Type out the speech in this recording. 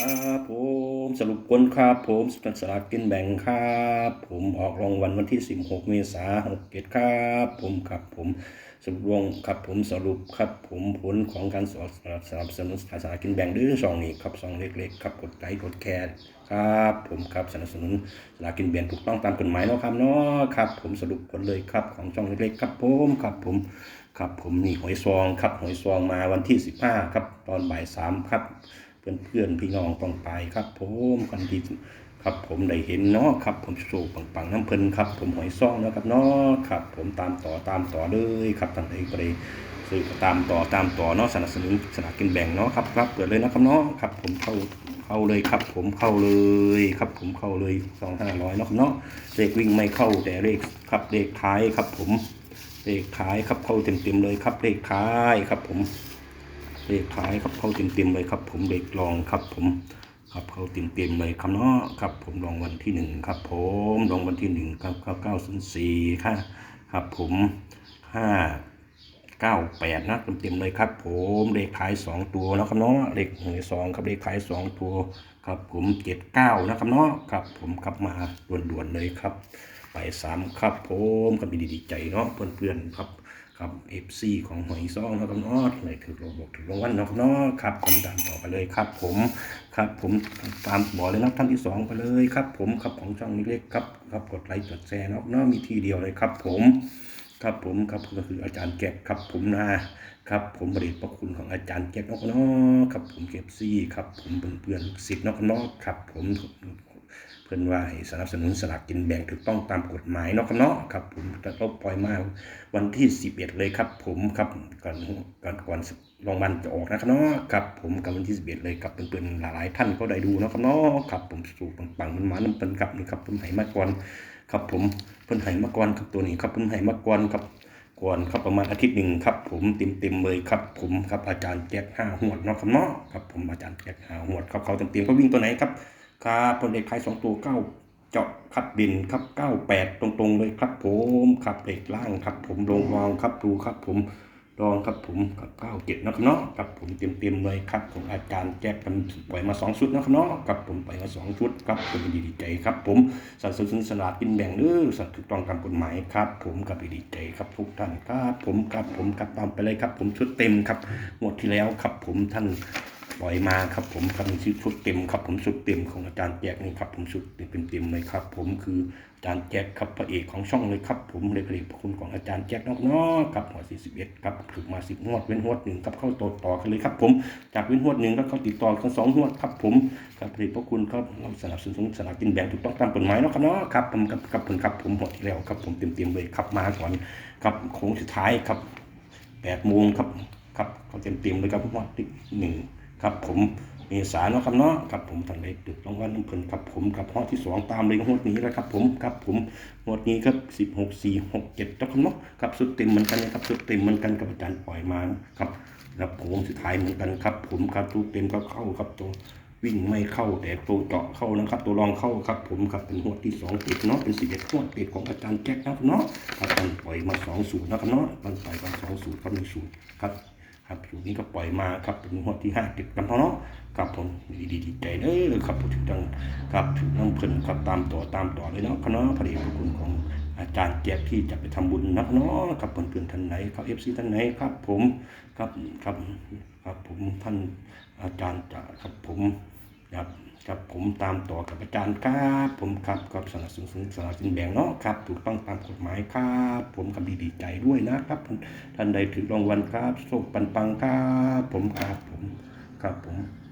ครับผมสรุปผลครับผมสสลากกินแบ่งครับ ผมออกรางวัลวันที่ 16 เมษายน67ครับ ผมครับผมสรุปวงครับผมสรุปครับผมผลของการสอบสนับสนุนสลากกินแบ่งดื้อซองนี้ครับซองเล็กๆครับกดไลค์กดแชร์ครับผมครับสนับสนุนสลากกินแบ่งถูกต้องตามกฎหมายเนาะครับเนาะครับผมสรุปผลเลยครับของช่องเล็กๆครับผมครับผมครับผมนี่หวยซองครับหวยซองมาวันที่ 15 ครับตอนบ่ายสามครับ เพื่อนๆพี่น้องต้องไปครับ ผมกันดีครับผมได้เห็นเนาะครับ ผมโชว์ปังๆน้ำเพลินครับ ผมหอยซ่องเนาะครับเนาะครับ ผมตามต่อตามต่อเลยครับทานใดก็ได้ซื้อตามต่อตามต่อเนาะสนับสนุนสลากกินแบ่งเนาะครับครับเปิดเลยนะครับเนาะครับ ผมเข้าเข้าเลยครับ ผมเข้าเลยครับ ผมเข้าเลยสองห้าร้อยเนาะครับเนาะเลขวิ่งไม่เข้าแต่เลขครับเลขท้ายครับ ผมเลขท้ายครับเข้าเต็มๆเลยครับเลขท้ายครับ ผม เลขท้ายครับเข้าเต็มๆเลยครับ ผมเลขรองครับ ผมครับเข้าเต็มๆเลยครับเนาะครับ ผมรองวันที่หนึ่งครับ ผมรองวันที่หนึ่งครับเก้าเก้าศูนย์สี่ค่ะครับ ผมห้าเก้าแปดนะเต็มๆเลยครับ ผมเลขท้ายสองตัวนะครับเนาะเลขหน่วยสองครับเลขท้ายสองตัวครับ ผมเจ็ดเก้านะครับเนาะครับ ผมกลับมาด่วนๆเลยครับ ไปสามครับ ผมก็มีดีใจเนาะเพื่อนๆครับ ครับ FC ของหอยซองนะครับนาะเลยถือรบอกถือรางวัลเนาะครับเนาะครับผมตามต่อไปเลยครับ ผมครับผมตามบอกเลยนะท่านที่สองไปเลยครับ ผมครับของช่องนี้เล็กครับครับกดไลค์กดแชร์นาะเนาะมีที่เดียวเลยครับ ผม ครับผมครับก็คืออาจารย์แก๊กครับ ผมนะครับ ผมบริพระคุณของอาจารย์แก๊กนาะเนาะครับ ผมเก็บซี่ครับ ผมเพื่อนๆลูกศิษย์นาะเนาะครับ ผม เพื่อนว่าให้สนับสนุนสลากกินแบ่งถูกต้องตามกฎหมายเนาะครับเนาะครับผมจะต้องปล่อยมาวันที่ 11 เลยครับ ผมครับก่อนก่อนก่อนรางวัลจะออกนะครับเนาะครับผมกับวันที่ 11 เลยครับเพื่อนๆหลายๆท่านก็ได้ดูเนาะครับเนาะครับผมสู่ปังๆมันมาน้ำเปิ้นครับนี่ครับผมไหมาก่อนครับผมเพิ่นไหมาก่อนครับตัวนี้ครับเพิ่นไหมาก่อนครับก่อนครับประมาณอาทิตย์หนึ่งครับผมเต็มเต็มๆเลยครับผมครับอาจารย์แจ็คห้าหัวดเนาะครับเนาะครับผมอาจารย์แจ็คห้าหัวดครับเขาเต็มเต็มก็วิ่งตัวไหนครับ ครับผลเด็กขายสองตัวเก้าเจาะขัดบินครับเก้าแปดตรงๆเลยครับผมครับเด็กล่างครับ ผมลงวางครับดูครับ ผมลองครับผมกับเก้าเจ็ดนะครับเนาะครับผมเต็มๆเลยครับของอาจารย์แจ็คกันปล่อยมาสองชุดนะครับเนาะครับผมปล่อยมาสองชุดครับผมดีดีใจครับ ผมสัตว์สุนสลาดกินแบ่งเด้อสัตว์ถูกต้องตามกฎหมายครับ ผมกับดีใจครับทุกท่านครับผมครับผมครับตามไปเลยครับ ผมชุดเต็มครับงวดที่แล้วครับผมท่าน ปล่อยมาครับผมครับมีชื่อชุดเต็มครับผมชุดเต็มของอาจารย์แจ็คนี่ครับผมชุดเต็มเต็มเลยครับ ผมคืออาจารย์แจ็คครับพระเอกของช่องเลยครับผมเลยเรียกพระคุณของอาจารย์แจ็คนอกนาะครับหัว41ครับถูกมา10งวดเว้นงวดหนึ่งครับเข้าต่อต่อกันเลยครับผมจากเว้นงวดหนึ่งแล้วเข้าติดต่อกันสองงวดครับผมครับผลิตพระคุณครับเราสนับสนุนสลากกินแบ่งถูกต้องตามกฎหมายเนาะครับเนาะครับผมครับครับผมครับผมหมดแล้วครับผมเต็มเต็มเลยครับมาก่อนครับโค้งสุดท้ายครับ8โมงครับครับเขาเต็มเต็มเลยครับงวดที่หนึ่ง ครับผมเมษาเนาะครับเนาะครับผมทันได้ตึกรางวัลน้ำเพลินครับผมกับห้อที่สองตามเลยงวดนี้แล้วครับผมครับผมงวดนี้ครับสิบหกสี่หกเจ็ดเจ้าครับเนาะครับสุดเต็มเหมือนกันนะครับสุดเต็มเหมือนกันกับอาจารย์ปล่อยมาครับครับผมสุดท้ายเหมือนกันครับ ผมครับทุกเต็มก็เข้าครับตัววิ่งไม่เข้าแต่ตัวเจาะเข้านะครับ ตัวรองเข้าครับ ผมครับเป็นงวดที่สองติดเนาะเป็นสิบเอ็ดงวดติดของอาจารย์แจ็คนะครับเนาะอาจารย์ปล่อยมาสองสูตรนะครับเนาะมันปล่อยมาสองสูตรครับหนึ่งสูตรครับ ครับอยู่นี้ก็ปล่อยมาครับเป็นงวดที่ห้าติดกันเนาะครับผมดีดีใจเด้อครับผมถึงดังครับถึงน้ำเพิ่นครับตามต่อตามต่อเลยเนาะคณะพระเดชพระคุณของอาจารย์แจ๊บที่จะไปทำบุญนะเนาะครับเพื่อนๆท่านไหนครับเอฟซีท่านไหนครับ ผมครับครับครับผมท่านอาจารย์จะครับผม ครับครับผมตามต่อกับอาจารย์ครับผมครับกับสนับสนุนสนับสนุนแบ่งเนาะครับถูกต้องตามกฎหมายครับผมกับดีดีใจด้วยนะครับท่านใดถือรางวัลครับโชคปันปังครับผมครับผมครับผม